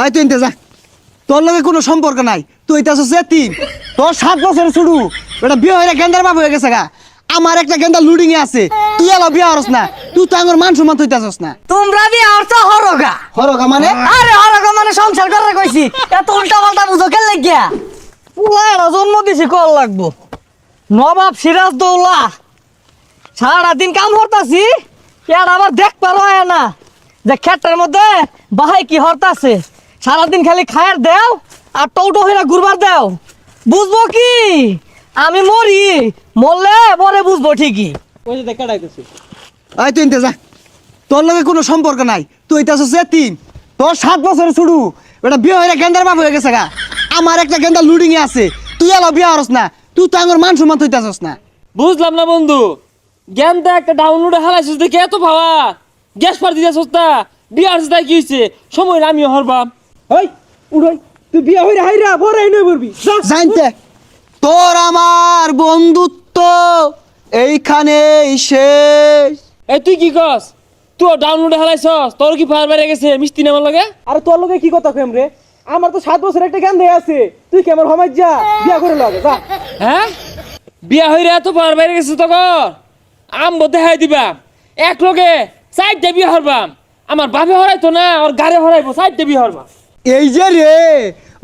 আয় তুই যা। তোর লগে কোনো সম্পর্ক নাই। তুই তো তিন তোর সাত বছর শুরু। এটা বিয়ে হয়ে গেন্দার বাপ হয়ে গেছে গা। আমার একটা গেন্দা লুডিং এ আছে। তুই এলো বিয়ে হরস না। তুই তো আমার মান সম্মান তুই আসস না। তোমরা বি আর তো হরগা মানে? আরে হরগা মানে সংসার করে কইছি। এত উল্টা পাল্টা বুঝো কেন লাগিয়া? পুলারা জন্ম দিছি কল লাগবো। নবাব সিরাজ দৌলা সারা দিন কাম হরতাছি ইয়ার আবার দেখ পারো না। যে ক্ষেতের মধ্যে বাহাই কি হরতাছে। সারাদিন খালি খায়ের দেও আর টৌটো হয়ে ঘুরবার দেও। বুঝব কি? আমি মরি মরলে পরে বুঝব ঠিকই। ওই যে দেখা আয় তুই যা। তোর লগে কোনো সম্পর্ক নাই। তুই তো আছিস তিন। তোর সাত বছর শুরু। এটা বিয়ে হয়ে গেন্দার বাপ হয়ে গেছে গা। আমার একটা গেন্দা লুডিং এ আছে। তুই এলো বিয়ে হরস না। তুই তো আমার মান সম্মান তুই আসস না। বুঝলাম না বন্ধু। জ্ঞানটা একটা ডাউনলোডে হালাইছিস দেখে এত ভাবা। গ্যাস পার দিতে সস্তা বিয়ার তাই কি হয়েছে সময় আমি হরবাম। ওই উড়াই তুই বিয়া হইরা হাইরা বড় নই বলবি। জানতে তোর আমার বন্ধুত্ব এইখানেই শেষ। এই তুই কি কস? তুই ডাউনলোডে হালাইছস তোর কি ফায়ার বেড়ে গেছে মিষ্টি নামার লাগে? আরে তোর লগে কি কথা কইম রে? আমার তো সাত বছর একটা জ্ঞান দেয়া আছে তুই কেমন হমাই যা? বিয়া করে লাগে যা। হ্যাঁ? বিয়া হইরা এত ফায়ার বেড়ে গেছে তখন আম বোধে হাই দিবা এক লগে চারটে বিয়া হরবাম। আমার বাপে হরাইতো না ওর গাড়ি হরাইবো চারটে বিয়া হরবাম। এই যে রে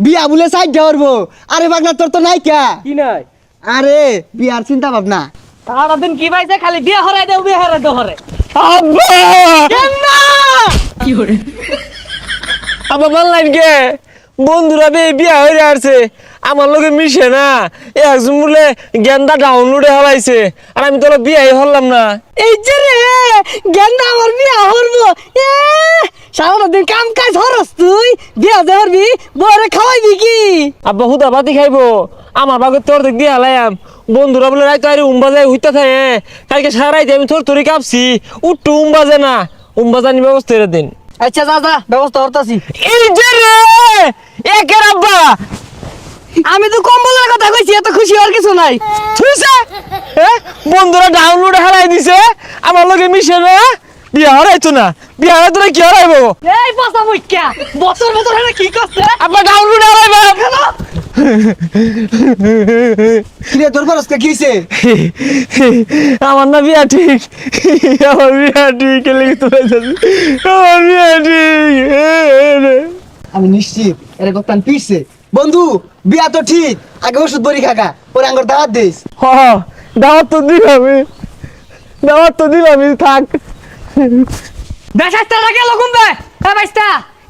বিয়া বলে সাইড দেওয়ারবো আরে বাগনা তোর তো নাই কা? কি নাই? আরে বিয়ার চিন্তা ভাবনা। সারাদিন কি পাইছে? খালি বিয়ে হরাই দেও বিয়ে হরাই দেও হরে। আবার মানলাম কে বন্ধুরা বে বিয়া হয়ে আসছে। আমার লোকে মিশে না। একজন বলে গেন্দা ডাউনলোডে হলাইছে আর আমি তোরা বিয়াই হলাম না। এই যে রে গেন্দা আমার বিয়া হরবো। এ সারাদিন কাম কাজ হরস তুই বিয়া দে খাওয়াইবি কি? আব্বা হুদা বাতি খাইবো। আমার বাগে তোর দিক দিয়ে হালাইম বন্ধুরা বলে রাইতো আরে উম্বা যায় হইতা থাকে কালকে সারা আমি তোর তোরে কাঁপছি। উঠটু উম্বা যায় না। উম্বা জানি ব্যবস্থা করে দিন। আচ্ছা যা যা ব্যবস্থা করতাছি। এই যে রে! একের আব্বা? আমি তো কম্বলের কথা কইছি এত খুশি হওয়ার কিছু নাই। বন্ধুরা ডাউনলোড হারাই দিছে। আমার লগে মিশে না বিয়া হারাইতো না বিয়া হারাইতো না কি হারাইবো? এই পচা মুখ্যা বছর বছর হলে কি করছে? আব্বা ডাউনলোড হারাইবে? কিরে তোর বরসকে কিছে আমার না বিয়া ঠিক আমার বিয়া ঠিক আমার বিয়া ঠিক আমি নিশ্চিত এর কথা পিছে বন্ধু বিয়া তো ঠিক আগে ওষুধ বড়ি খাকা পরে আঙ্গুর দাওয়াত দিস। হ দাওয়াত তো দিলামই। দাওয়াত তো দিলামই থাক। গেল কুম্বে হ্যাঁ বাইস্তা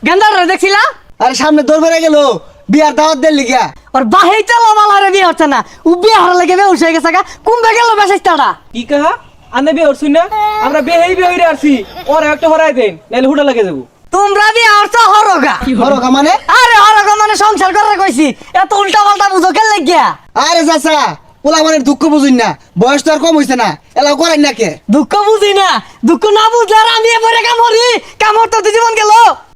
গেন্দার দেখছিলা আরে সামনে দৌড় বেড়ে গেল বিয়ার দাওয়াত দেন লিগা। ওর বাহেই চালো মালারে বিয়ে হচ্ছে না। ও বিয়ে হারা লেগে বেউস গেছে গা। কুম্বে গেল বেশাস্তাটা কি কাহা আনে বিয়ে হরছুই না? আমরা বিয়ে বিয়ে হইরে আসছি। ওরা একটা হরাই দেন নাইলে হুডা লাগে যাব। তোমরা বিয়ে হচ্ছে হরগা। হরকা মানে? আরে হরগা মানে সংসার করে কইছি। এত উল্টা পাল্টা বুঝো কেন লাগিয়া? আরে চাচা পোলা মানে দুঃখ বুঝুন না, বয়স তো আর কম হইছে না, এলাও করেন না কে দুঃখ বুঝি না, দুঃখ না বুঝলে আর আমি এবারে কামড়ি, কামড় তো জীবন গেল।